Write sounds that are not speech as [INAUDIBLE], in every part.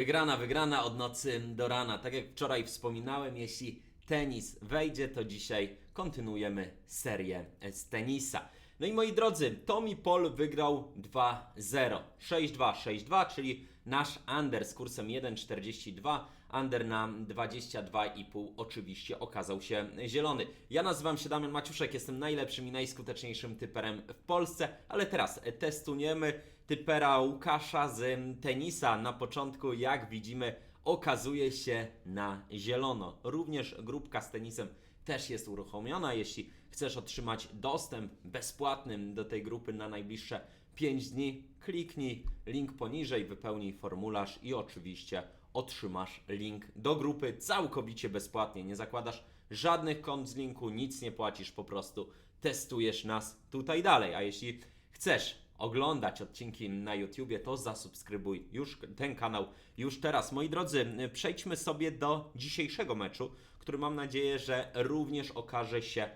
Wygrana, wygrana od nocy do rana. Tak jak wczoraj wspominałem, jeśli tenis wejdzie, to dzisiaj kontynuujemy serię z tenisa. No i moi drodzy, Tommy Paul wygrał 2-0. 6-2, 6-2, czyli nasz under z kursem 1,42. Under na 22,5 oczywiście okazał się zielony. Ja nazywam się Damian Maciuszek, jestem najlepszym i najskuteczniejszym typerem w Polsce, ale teraz testujemy typera Łukasza z tenisa. Na początku, jak widzimy, okazuje się na zielono. Również grupka z tenisem też jest uruchomiona. Jeśli chcesz otrzymać dostęp bezpłatny do tej grupy na najbliższe 5 dni, kliknij link poniżej, wypełnij formularz i oczywiście otrzymasz link do grupy całkowicie bezpłatnie. Nie zakładasz żadnych kont z linku, nic nie płacisz, po prostu testujesz nas tutaj dalej. A jeśli chcesz oglądać odcinki na YouTubie, to zasubskrybuj już ten kanał już teraz. Moi drodzy, przejdźmy sobie do dzisiejszego meczu, który mam nadzieję, że również okaże się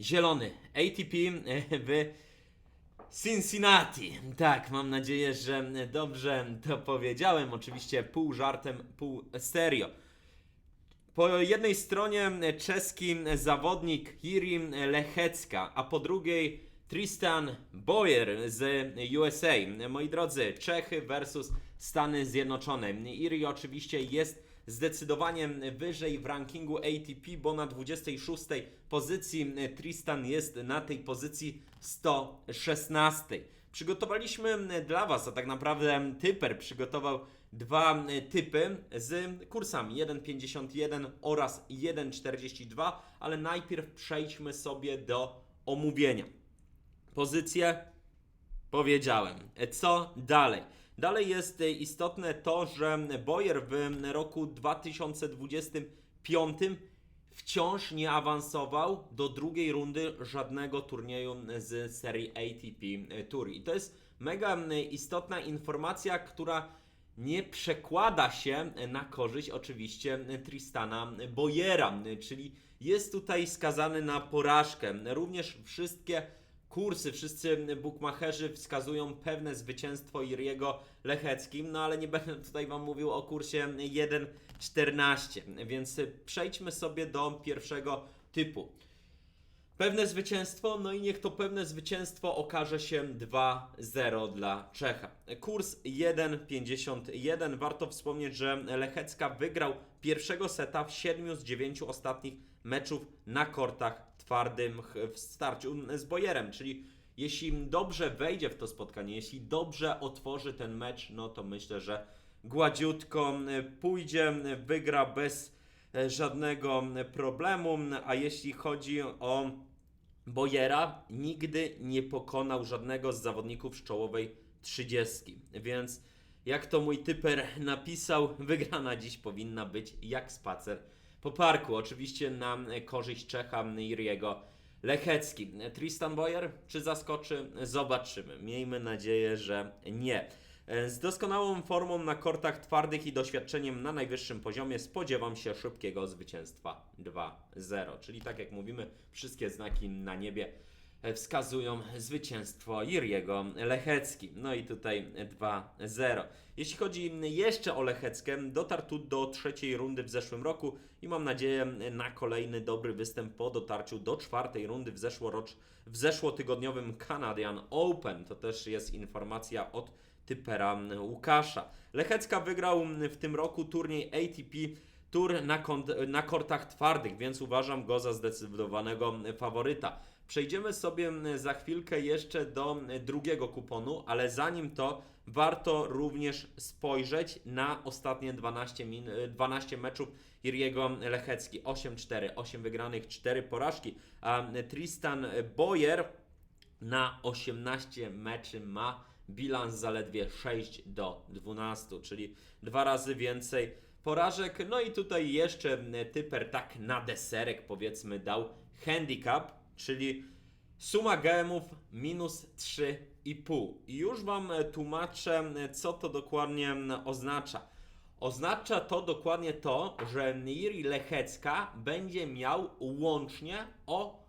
zielony. ATP w Cincinnati. Tak, mam nadzieję, że dobrze to powiedziałem. Oczywiście pół żartem, pół serio. Po jednej stronie czeski zawodnik Jiri Lechecka, a po drugiej Tristan Boyer z USA. Moi drodzy, Czechy versus Stany Zjednoczone. Iri oczywiście jest zdecydowanie wyżej w rankingu ATP, bo na 26 pozycji Tristan jest na tej pozycji 116. Przygotowaliśmy dla Was, a tak naprawdę typer przygotował dwa typy z kursami 1,51 oraz 1,42, ale najpierw przejdźmy sobie do omówienia. Pozycję powiedziałem. Co dalej? Dalej jest e, istotne to, że Boyer w roku 2025 wciąż nie awansował do drugiej rundy żadnego turnieju z serii ATP Tour. I to jest mega istotna informacja, która nie przekłada się na korzyść oczywiście Tristana Boyera, czyli jest tutaj skazany na porażkę. Również wszystkie kursy, wszyscy bukmacherzy wskazują pewne zwycięstwo Iriego Lecheckim, no ale nie będę tutaj Wam mówił o kursie 1.14, więc przejdźmy sobie do pierwszego typu. Pewne zwycięstwo, no i niech to pewne zwycięstwo okaże się 2-0 dla Czecha. Kurs 1,51. Warto wspomnieć, że Lechecka wygrał pierwszego seta w 7 z 9 ostatnich meczów na kortach twardym w starciu z Bojerem, czyli jeśli dobrze wejdzie w to spotkanie, jeśli dobrze otworzy ten mecz, no to myślę, że gładziutko pójdzie, wygra bez e, żadnego problemu, a jeśli chodzi o Bojera, nigdy nie pokonał żadnego z zawodników z czołowej 30, więc jak to mój typer napisał, [LAUGHS] wygrana dziś powinna być jak spacer po parku. Oczywiście na korzyść Czecha Iriego Lechecki. Tristan Boyer, czy zaskoczy? Zobaczymy. Miejmy nadzieję, że nie. Z doskonałą formą na kortach twardych i doświadczeniem na najwyższym poziomie spodziewam się szybkiego zwycięstwa 2-0. Czyli tak jak mówimy, wszystkie znaki na niebie wskazują zwycięstwo Jiriego Lechecki. No i tutaj 2-0. Jeśli chodzi jeszcze o Lecheckę, dotarł tu do trzeciej rundy w zeszłym roku i mam nadzieję na kolejny dobry występ po dotarciu do czwartej rundy w, zeszłorocz, w zeszłotygodniowym Canadian Open. To też jest informacja od typera Łukasza. Lechecka wygrał w tym roku turniej ATP Tour na, kont- na kortach twardych, więc uważam go za zdecydowanego faworyta. Przejdziemy sobie za chwilkę jeszcze do drugiego kuponu, ale zanim to warto również spojrzeć na ostatnie 12, min- 12 meczów Iriego Lechecki. 8-4, 8 wygranych, 4 porażki. A Tristan Boyer na 18 meczy ma bilans zaledwie 6 do 12, czyli dwa razy więcej porażek. No i tutaj jeszcze typer tak na deserek powiedzmy dał handicap, czyli suma gemów minus 3,5. I już Wam tłumaczę, co to dokładnie oznacza. Oznacza to dokładnie to, że Niri Lechecka będzie miał łącznie o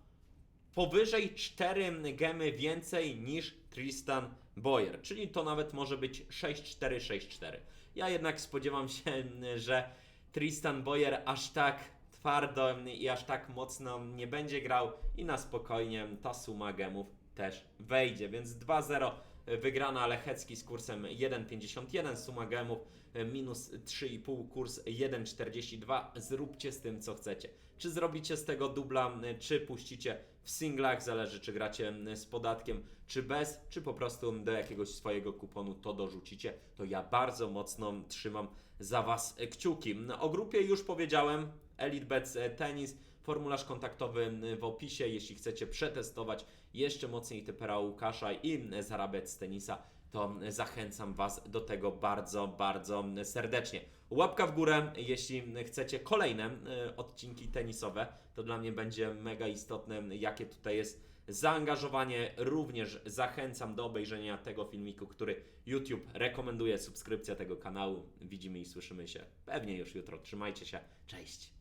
powyżej 4 gemy więcej niż Tristan Boyer, czyli to nawet może być 6-4, 6-4. Ja jednak spodziewam się, że Tristan Boyer aż tak twardo i aż tak mocno nie będzie grał i na spokojnie ta suma gemów też wejdzie, więc 2-0 wygrana Lechecki z kursem 1,51, suma gemów e, minus 3,5, kurs 1,42. Zróbcie z tym co chcecie. Czy zrobicie z tego dubla, czy puścicie w singlach, zależy czy gracie z podatkiem, czy bez, czy po prostu do jakiegoś swojego kuponu to dorzucicie. To ja bardzo mocno trzymam za Was kciuki. O grupie już powiedziałem, EliteBets e, Tenis, formularz kontaktowy w opisie, jeśli chcecie przetestować jeszcze mocniej typera Łukasza i zarabiać z tenisa, to zachęcam Was do tego bardzo, bardzo serdecznie. Łapka w górę, jeśli chcecie kolejne odcinki tenisowe, to dla mnie będzie mega istotne, jakie tutaj jest zaangażowanie. Również zachęcam do obejrzenia tego filmiku, który YouTube rekomenduje, subskrypcja tego kanału. Widzimy i słyszymy się pewnie już jutro. Trzymajcie się, cześć!